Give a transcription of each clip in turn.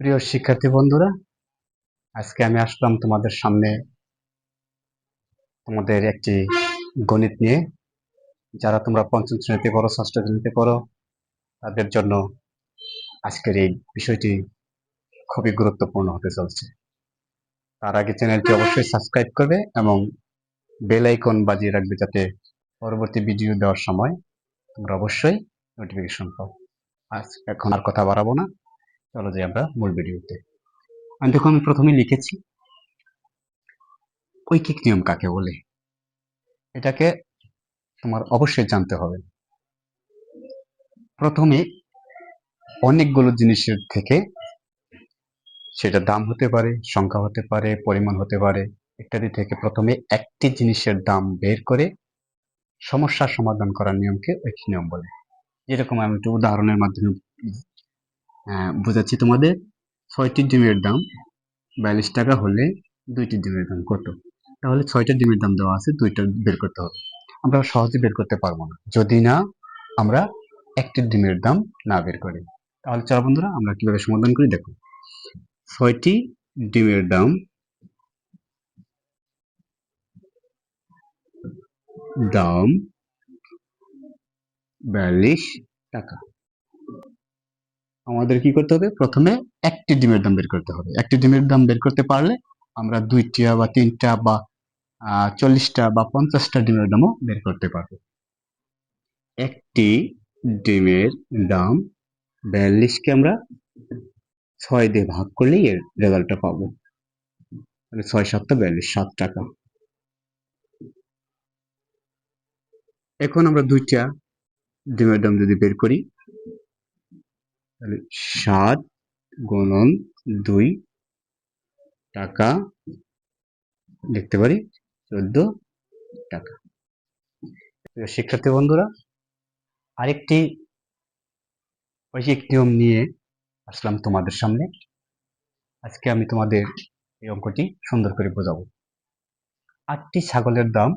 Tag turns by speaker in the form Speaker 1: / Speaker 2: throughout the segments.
Speaker 1: প্রিয় শিক্ষার্থী বন্ধুরা, আজকে আমি আসলাম তোমাদের সামনে তোমাদের একটি গণিত নিয়ে। যারা তোমরা পঞ্চম শ্রেণীতে পড়ো, ষষ্ঠ শ্রেণীতে পড়ো, তাদের জন্য আজকের এই বিষয়টি খুবই গুরুত্বপূর্ণ হতে চলছে। তার আগে চ্যানেলটি অবশ্যই সাবস্ক্রাইব করবে এবং বেল আইকন বাজিয়ে রাখবে যাতে পরবর্তী ভিডিও দেওয়ার সময় তোমরা অবশ্যই নোটিফিকেশন পাও। আজ এখন আর কথা বাড়াবো না। চলো যাই আমরা মূল ভিডিওতে। আমি দেখো, আমি প্রথমে লিখেছি, ঐকিক নিয়ম কাকে বলে? এটাকে তোমার অবশ্যই জানতে হবে। প্রথমে অনেকগুলো জিনিসের থেকে সেটা দাম হতে পারে, সংখ্যা হতে পারে, পরিমাণ হতে পারে, ইত্যাদি থেকে প্রথমে একটি জিনিসের দাম বের করে সমস্যার সমাধান করার নিয়মকে ঐকিক নিয়ম বলে। যেরকম আমি একটু উদাহরণের মাধ্যমে বোঝাচ্ছি তোমাদের। ছয়টি ডিমের দাম, বিয়াল্লিশ টাকা হলে দুইটি ডিমের দাম, কত? তাহলে ছয়টা ডিমের দাম দেওয়া আছে, দুইটা বের করতে হবে। আমরা সহজে বের করতে পারব না। যদি না, আমরা একটি ডিমের দাম না বের করি। তাহলে চলো বন্ধুরা, আমরা কীভাবে সমাধান করি? দেখো। ছয়টি ডিমের দাম দাম বিয়াল্লিশ টাকা। আমাদের কি করতে হবে? প্রথমে একটি ডিমের দাম বের করতে হবে। একটি ডিমের দাম বের করতে পারলে আমরা দুইটা বা তিনটা বা চল্লিশটা বা পঞ্চাশটা ডিমের দামও বের করতে পারব। একটি ডিমের দাম বিয়াল্লিশকে আমরা ছয় দিয়ে ভাগ করলেই এর রেজাল্টটা পাবো। তাহলে ছয় সাতটা বিয়াল্লিশ, সাত টাকা। এখন আমরা দুইটা ডিমের দাম যদি বের করি তাহলে সাত গুণন দুই টাকা লিখতে পারি, চোদ্দ টাকা। শিক্ষার্থী বন্ধুরা, আরেকটি ঐকিক নিয়ম নিয়ে আসলাম তোমাদের সামনে। আজকে আমি তোমাদের এই অঙ্কটি সুন্দর করে বোঝাবো। আটটি ছাগলের দাম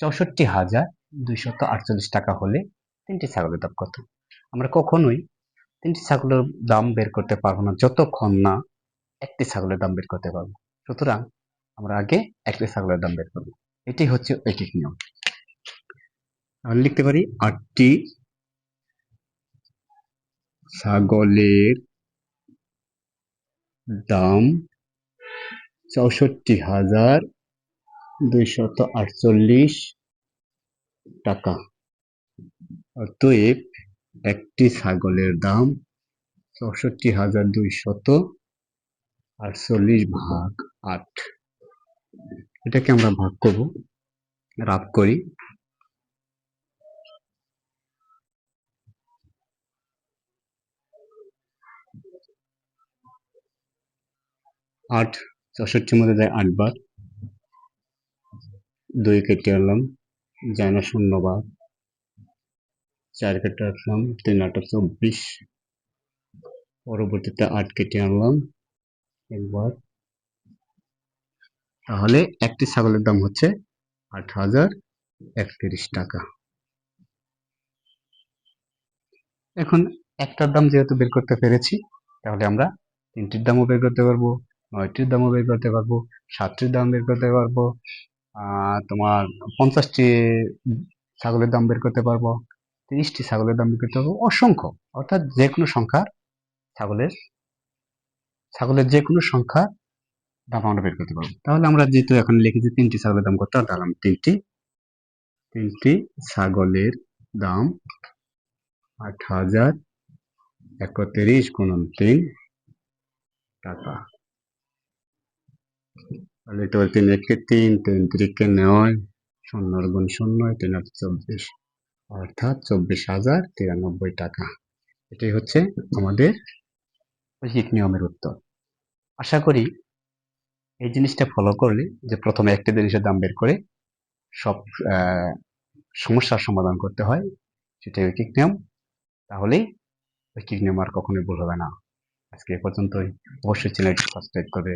Speaker 1: চৌষট্টি হাজার দুইশত আটচল্লিশ টাকা হলে তিনটি ছাগলের দাম কত? আমরা কখনোই তিনটি ছাগলের দাম বের করতে পারব না যতক্ষণ না, একটি ছাগলের দাম বের করতে পারব। সুতরাং আমরা আগে একটি ছাগলের দাম বের করব। এটি হচ্ছে ঐকিক নিয়ম। তাহলে লিখতে পারি আটটি ছাগলের দাম চৌষট্টি হাজার দুইশত আটচল্লিশ টাকা। অতএব একটি ছাগলের দাম চৌষট্টি হাজার দুইশত আটচল্লিশ ভাগ আট। এটাকে আমরা ভাগ করব রাব করি। আট, চৌষট্টির মধ্যে যায় আটবার। দুই কেটে আনলাম, যায় না শূন্য বার চার কেটে আসলাম, তিন আটা চব্বিশ। পরবর্তীতে আট কেটে আনলাম, একবার। তাহলে একটি ছাগলের দাম হচ্ছে আট হাজার একত্রিশ টাকা। এখন একটার দাম যেহেতু বের করতে পেরেছি, তাহলে আমরা তিনটির দামও বের করতে পারব, নয়টির দামও বের করতে পারব, সাতটির দাম বের করতে পারব তোমার পঞ্চাশটি ছাগলের দাম বের করতে পারব। তিরিশটি ছাগলের দাম বিক্রি পারব অসংখ্য। অর্থাৎ যে কোনো সংখ্যার ছাগলের ছাগলের যে কোনো সংখ্যা দাম আমরা বের করতে পারব। তাহলে আমরা যেহেতু এখন লিখেছি তিনটি ছাগলের দাম কত, তাহলে আমরা তিনটি তিনটি ছাগলের দাম আট হাজার একত্রিশ গুণন তিন, টাকা। তাহলে তিন একে তিন তিন তিরিকে নয়, শূন্য গুণ শূন্য, তিন আট চব্বিশ। অর্থাৎ চব্বিশ হাজার তিরানব্বই টাকা। এটাই হচ্ছে আমাদের ঐকিক নিয়মের উত্তর। আশা করি এই জিনিসটা ফলো করলে যে প্রথমে একটা জিনিসের দাম বের করে সব সমস্যার সমাধান করতে হয়, সেটাই ঐকিক নিয়ম। তাহলেই ঐকিক নিয়ম আর কখনোই ভুল হবে না। আজকে এ পর্যন্তই। অবশ্যই চ্যানেলটি সাবস্ক্রাইব করবে